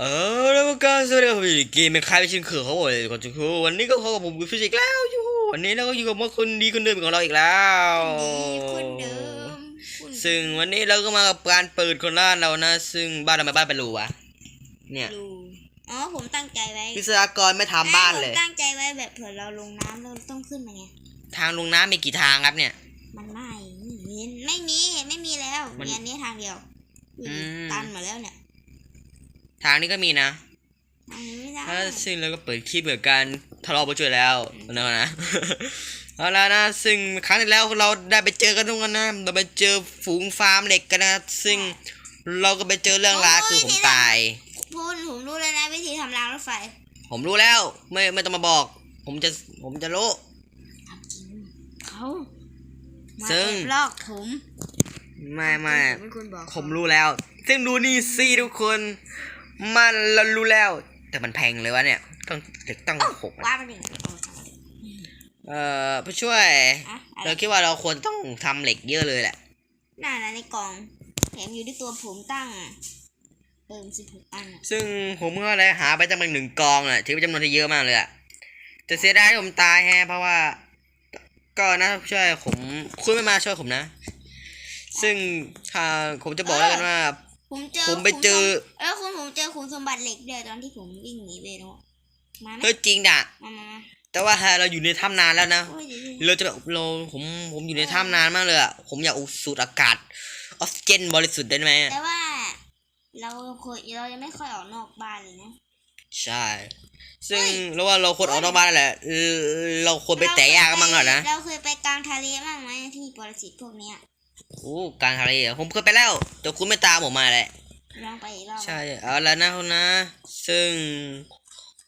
เออแล้วก็สวัสดีครับผมอยู่ในเกมเป็นใครเป็นชินเขือเขาบอกเลยก่อนจะคือวันนี้ก็พบกับผมกุฟิสิกแล้วยูหูวันนี้เราก็อยู่กับมอคนดีคนเดิมของเราอีกแล้วดีคนเดิมคุณซึ่งวันนี้เราก็มากับการเปิดคนล่านเรานะ ซึ่งบ้านทำไมบ้านเป็นรูวะเนี่ยดูอ๋อผมตั้งใจไว้วิศวกรไม่ทำบ้านเลยผมตั้งใจไว้แบบเผื่อเราลงน้ำเราต้องขึ้นมาไงทางลงน้ำมีกี่ทางครับเนี่ย มันไม่มีไม่มีไม่มีแล้วมันมีอันนี้ทางเดียวอืมตันหมดแล้วเนี่ย ทางนี้ก็มีนะทางนี้ไม่ได้ถ้าซึ่งเราก็เปิดคลิปเหมือนกันทะเลาะไปช่วยแล้วนะนะเอาแล้วนะ ซึ่งครั้งที่แล้วเราได้ไปเจอกันทุกคนนะเราไปเจอฝูงฟาร์มเหล็กกันนะ ซึ่งเราก็ไปเจอเรื่องราวคือผมตายพูดผมรู้เลยนะวิธีทำรางรถไฟ ผมรู้แล้ว ไม่ไม่ต้องมาบอก ผมจะผมจะรู้ทำจริงเขามาซึ่งแอบลอกผมไม่ไม่ผมเป็นคนบอกผมรู้แล้ว ซึ่งดูนี่สิทุกคน มันเรารู้แล้ว แต่มันแพงเลยวะเนี่ยต้องเด็กต้องหกว่ามันหนึ่งเอ่อผู้ช่วย อะอะเราไรคิดว่าเราควรต้องทำเหล็กเยอะเลยแหละ น่านะในกล่องแถมอยู่ที่ตัวผมตั้งอะเติมสิบหกอันอะซึ่งผมก็เลยหาไปจำนวนหนึ่งกองอะถือเป็นจำนวนที่เยอะมากเลยอะแต่เสียดายที่ผมตายแฮะเพราะว่า ก็นะช่วยผมคุณไม่มาช่วยผมนะ ซึ่งทางผมจะบอกแล้วกันว่า ผมเจอผมไปเจอเออคุณผมเจอคุณ สมบัติเหล็กเดียวตอนที่ผมวิ่งหนีไปเนาะมาไหมเฮ้ยจริงอะ มามามาแต่ว่าเราอยู่ในถ้ำนานแล้วนะ โอ้ยเดี๋ยวเราจะแบบเราผมผมอยู่ในถ้ำนานมากเลยอะผมอยากสูดอากาศออกซิเจนบริสุทธิ์ได้ไหมแต่ว่า เราเคยเรายังไม่ค่อยออกนอกบ้านเลยนะ ใช่ ซึ่งเราว่าเราควรออกนอกบ้านแหละเออเราควรไปแตะยากันบ้างก่อนนะเราเคยไปกลางทะเลบ้างไหมที่ปรสิตพวกเนี้ย โอ้กลารทะเลเหรอผมเคยไปแล้วแต่คุณไม่ตามผมมาแหละ ลองไปอีกรอบใช่เอาแล้วนะคุณนะ ซึ่ง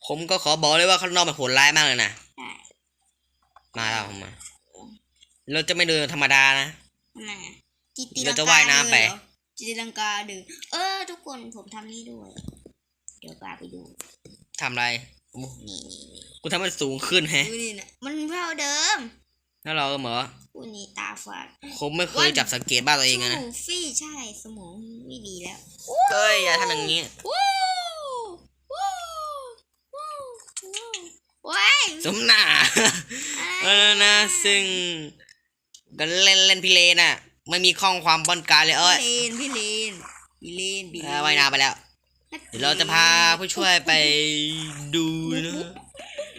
ผมก็ขอบอกเลยว่าข้างนอกมันโหดร้ายมากเลยนะใช่มาแล้วผมมา เราจะไม่เดินธรรมดานะทำไมอะจิตตีเราลังจะกาว่ายน้ำไปเลยเหรอจิตตีลังกาดึงเออ ทุกคนผมทำนี่ด้วย เดี๋ยวปาไปดูทำอะไรโอ้นี่นี่นี่กูทำมันสูงขึ้นแฮะดูนี่นะมันเท่าเดิมแล้วเราก็เหมอ กูนี่ตาฝาดผมไม่เคยจับสังเกตบ้านตัวเองอะนะชูฟี่ใช่สมองไม่ดีแล้วเอ้ยอย่าทำอย่างนี้วู้วู้วู้วู้ว้ายสมหน้าเออนะซึ่งก็เล่นเล่นพิเรนอะ ไม่มีข้องความป้อนการเลยเอ้ยพี่เลนพี่เลนพี่เลนพี่เลเออว่ายน้ำไปแล้ว เดี๋ยวเราจะพาผู้ช่วยไปดูนะ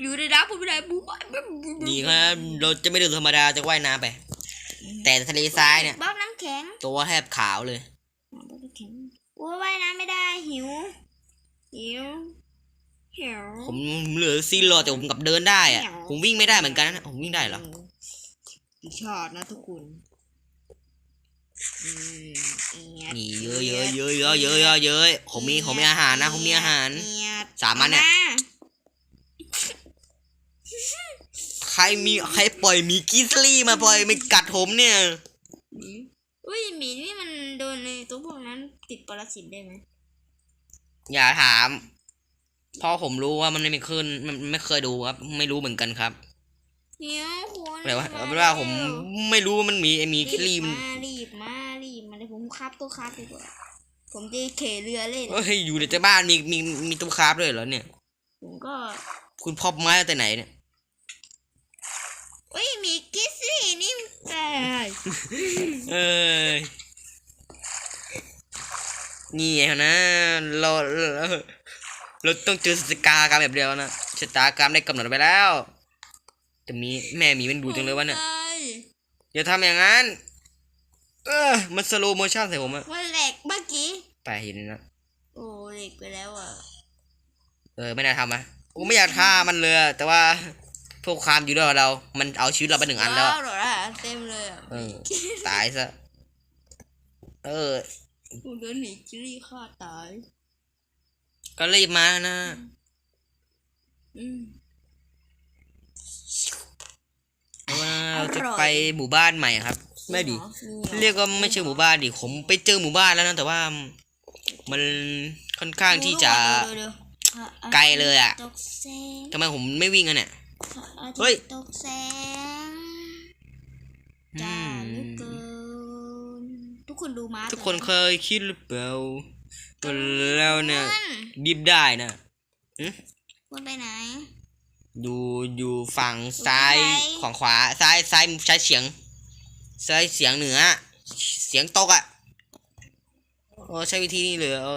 อยู่ในน้ำผมไม่ได้บุ๊บนี่ครับเราจะไม่เดินธรรมดาจะว่ายน้ำไป แต่ทะเลทรายเนี่ยบล็อกน้ำแข็ง ตัวแทบขาวเลยบล็อกน้ำแข็งโอ้ยว่ายน้ำไม่ได้หิว หิวหิวผมเหลือซีโร่แต่ผมกลับเดินได้อะผมวิ่งไม่ได้เหมือนกันนะผมวิ่งได้เหรออีกช็อตนะทุกคนอืมเอียดนี่เยอะเยอะเยอะเยอะเยอะเยอะเยอะผมมีผมมีอาหารนะผมมีอาหารเอียดสามอันเนี่ย อาา ใครมีใครปล่อยหมีกิสลี่มาปล่อยไม่กัดผมเนี่ยอุ้ยหมีนี่มันโดนในตัวพวกนั้นติดปรสิตได้ไหมอย่าถามเพราะผมรู้ว่ามันไม่มีขึ้นมันไม่เคยดูครับ ไม่รู้เหมือนกันครับเดี๋ยวคุณแปลว่าแปลว่าผมไม่รู้ว่ามันมีไอ้หมีกิสลี่มันมารีบมารีบมาเดี๋ยวผมคับตัวคับดีกว่าผมจะเขเรือเล่น เฮ้ยอยู่ในบ้านมีมีมีตู้คราฟด้วยเหรอเนี่ย ผมก็คุณพบไม้แต่ไหนเนี่ยเอ้ยหมีกิสลี่นี่แต่เออนี่ไงนะเราเราเราต้องเจอชะตากรรมแบบเดียวนะชะตากรรมได้กำหนดไปแล้วแต่มีแม่หมีมันดูจังเลยวะเนี่ยอย่าทำอย่างนั้น เออมันสโลโมชั่นใส่ผมอะมันแหลกเมื่อกี้ไปเห็นนะโอ้เหล็กไปแล้วอะเออไม่น่าทำอะกูไม่อยากฆ่ามันเลยอะแต่ว่า พวกความอยู่ด้วยกับเรา มันเอาชีวิตเราไปหนึ่งอันแล้วอะว้าวเหรอล่ะเต็มเลยอะเออตายซะ เออกูโดนหมีกิสลี่ฆ่าตาย ก็รีบมานะอืมเพราะว่าเราจะไปหมู่บ้านใหม่ครับ ไม่ดิเรียกว่าไม่ใช่หมู่บ้านดิผมไปเจอหมู่บ้านแล้วนะแต่ว่า มันค่อนข้างที่จะดูดูดูพระอาทิตย์ไกลเลยอะตกแสงทำไมผมไม่วิ่งกันเนี่ยพระ อาเฮ้ทิยตย์ตกแสงอืจ้ามเหลือเกินทุกคนดูมาทุกคนเคยคิดหรือเปล่าแล้วเนี่ยคุณดิบได้นะคุณไปไหน อยู่อยู่ฝั่งซ้ายอยู่ที่ไหนของขวาซ้ายซ้ายซ้ายเฉียงซ้ายเฉียงเหนือ เสียงตกอะโอ้ใช้วิธีนี้เลยเออ